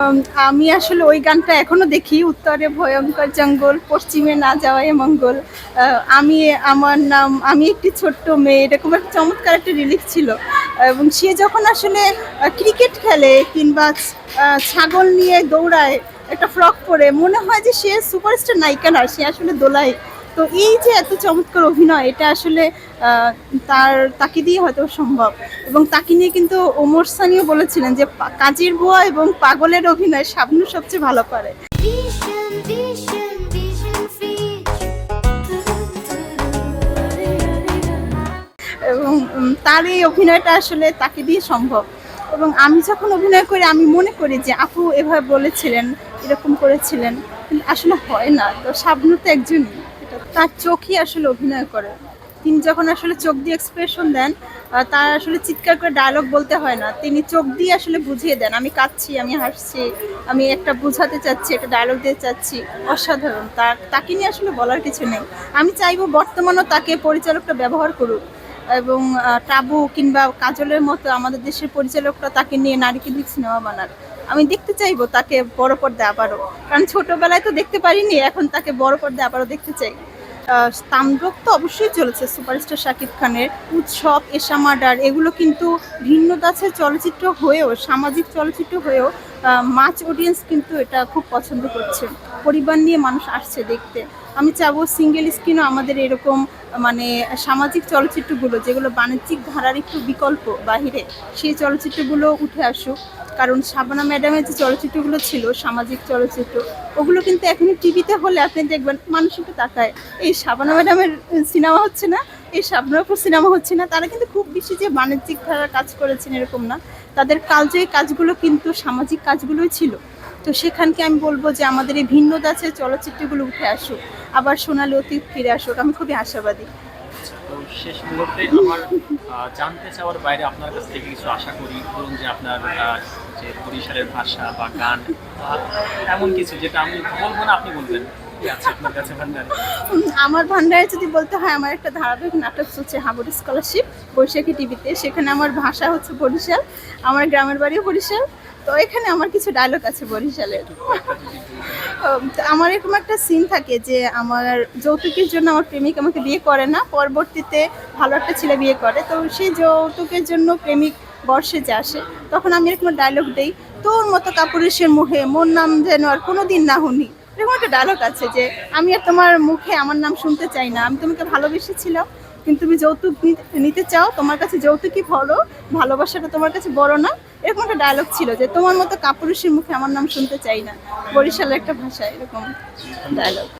উম, আমি আসলে ওই গানটা এখনও দেখি উত্তরে ভয়ঙ্কর জঙ্গল পশ্চিমে না যাওয়ায় মঙ্গল। আমি আমার নাম আমি একটি ছোট্ট মেয়ে এরকম একটা চমৎকার একটা রিলিফ ছিল। এবং সে যখন আসলে ক্রিকেট খেলে কিংবা ছাগল নিয়ে দৌড়ায় একটা ফ্রক পরে মনে হয় যে সে সুপারস্টার নায়িকা না সে আসলে দোলায় তো এই যে এত চমৎকার অভিনয় এটা আসলে তার তাকে দিয়ে হয়তো সম্ভব। এবং তাকে নিয়ে কিন্তু ওমর সানিও বলেছিলেন যে কাজের বুয়া এবং পাগলের অভিনয় শাবনু সবচেয়ে ভালো পারে. এবং তার এই অভিনয়টা আসলে তাকে দিয়ে সম্ভব। এবং আমি যখন অভিনয় করি আমি মনে করি যে আপু এভাবে বলেছিলেন এরকম করেছিলেন কিন্তু আসলে হয় না। তো শাবনু তো একজনই। তার চোখই আসলে অভিনয় করে। তিনি যখন আসলে চোখ দিয়ে এক্সপ্রেশন দেন তার আসলে চিৎকার করে ডায়লগ বলতে হয় না। তিনি চোখ দিয়ে আসলে বুঝিয়ে দেন, আমি কাঁদছি, আমি হাসছি, আমি একটা বোঝাতে চাচ্ছি, একটা ডায়লগ দিতে চাচ্ছি। অসাধারণ। তার, তাকে নিয়ে আসলে বলার কিছু নেই। আমি চাইব বর্তমানেও তাকে পরিচালকটা ব্যবহার করুক এবং টাবু কিংবা কাজলের মতো আমাদের দেশের পরিচালকরা তাকে নিয়ে নারী কেন্দ্রিক সিনেমা বানাক। আমি দেখতে চাইব তাকে বড় পর্দায় আবারও। কারণ ছোটবেলায় তো দেখতে পারিনি, এখন তাকে বড় পর্দায় আবারও দেখতে চাই। তাণ্ডব তো অবশ্যই চলেছে। সুপারস্টার শাকিব খানের উৎসব, এশা মার্ডার, এগুলো কিন্তু ভিন্ন দাসের চলচ্চিত্র হয়েও, সামাজিক চলচ্চিত্র হয়েও মাছ অডিয়েন্স কিন্তু এটা খুব পছন্দ করছে। পরিবার নিয়ে মানুষ আসছে দেখতে। আমি চাবো সিঙ্গেল স্ক্রিনও আমাদের এরকম মানে সামাজিক চলচ্চিত্রগুলো, যেগুলো বাণিজ্যিক ধারার একটু বিকল্প বাহিরে, সেই চলচ্চিত্রগুলো উঠে আসুক। কারণ শাবানা ম্যাডামের যে চলচ্চিত্রগুলো ছিল, সামাজিক চলচ্চিত্র, ওগুলো কিন্তু এখনই টিভিতে হলে আপনি দেখবেন, মানুষ একটু তাকায়। এই শাবানা ম্যাডামের সিনেমা হচ্ছে না, এই শাবনাপুর সিনেমা হচ্ছে না, তারা কিন্তু খুব বেশি যে বাণিজ্যিক ধারার কাজ করেছেন এরকম না। তাদের কালজয়ী কাজগুলো কিন্তু সামাজিক কাজগুলোই ছিল। তো সেখানকে আমি বলব যে আমাদের এই ভিন্ন দাসের চলচ্চিত্রগুলো উঠে আসুক, আবার সোনালি অতীত ফিরে আসুক, আমি খুবই আশাবাদী। তো শেষ মুহূর্তে আমার জানতে চাওয়ার বাইরে আপনার কাছ থেকে কিছু আশা করি ধরুন যে আপনার যে বরিশালের ভাষা বা গান এমন কিছু যেটা আমি বলব না আপনি বলবেন আমার ভান্ডারে যদি বলতে হয় আমার একটা ধারাবাহিক নাটক চলছে হাবুর স্কলারশিপ বৈশাখী টিভিতে সেখানে আমার ভাষা হচ্ছে বরিশাল আমার গ্রামের বাড়িও বরিশাল তো এখানে আমার কিছু ডায়লগ আছে বরিশালের আমার এরকম একটা সিন থাকে যে আমার যৌতুকের জন্য আমার প্রেমিক আমাকে বিয়ে করে না, পরবর্তীতে ভালো একটা ছেলে বিয়ে করে। তো সেই যৌতুকের জন্য প্রেমিক বর্ষে যে আসে, তখন আমি এরকম ডায়লগ দেই, তোর মতো কাপুরুষের মুখে মোর নাম যেন আর কোনো দিন না শুনি এরকম একটা ডায়লগ আছে যে, আমি আর তোমার মুখে আমার নাম শুনতে চাই না, আমি তোমাকে ভালোবেসেছিলাম কিন্তু তুমি যৌতুক নিতে- চাও, তোমার কাছে যৌতুকই ভালো, ভালোবাসাটা তোমার কাছে বড় না। এরকম একটা ডায়লগ ছিল যে তোমার মতো কাপুরুষের মুখে আমার নাম শুনতে চাই না। বরিশালের একটা ভাষা এরকম ডায়লগ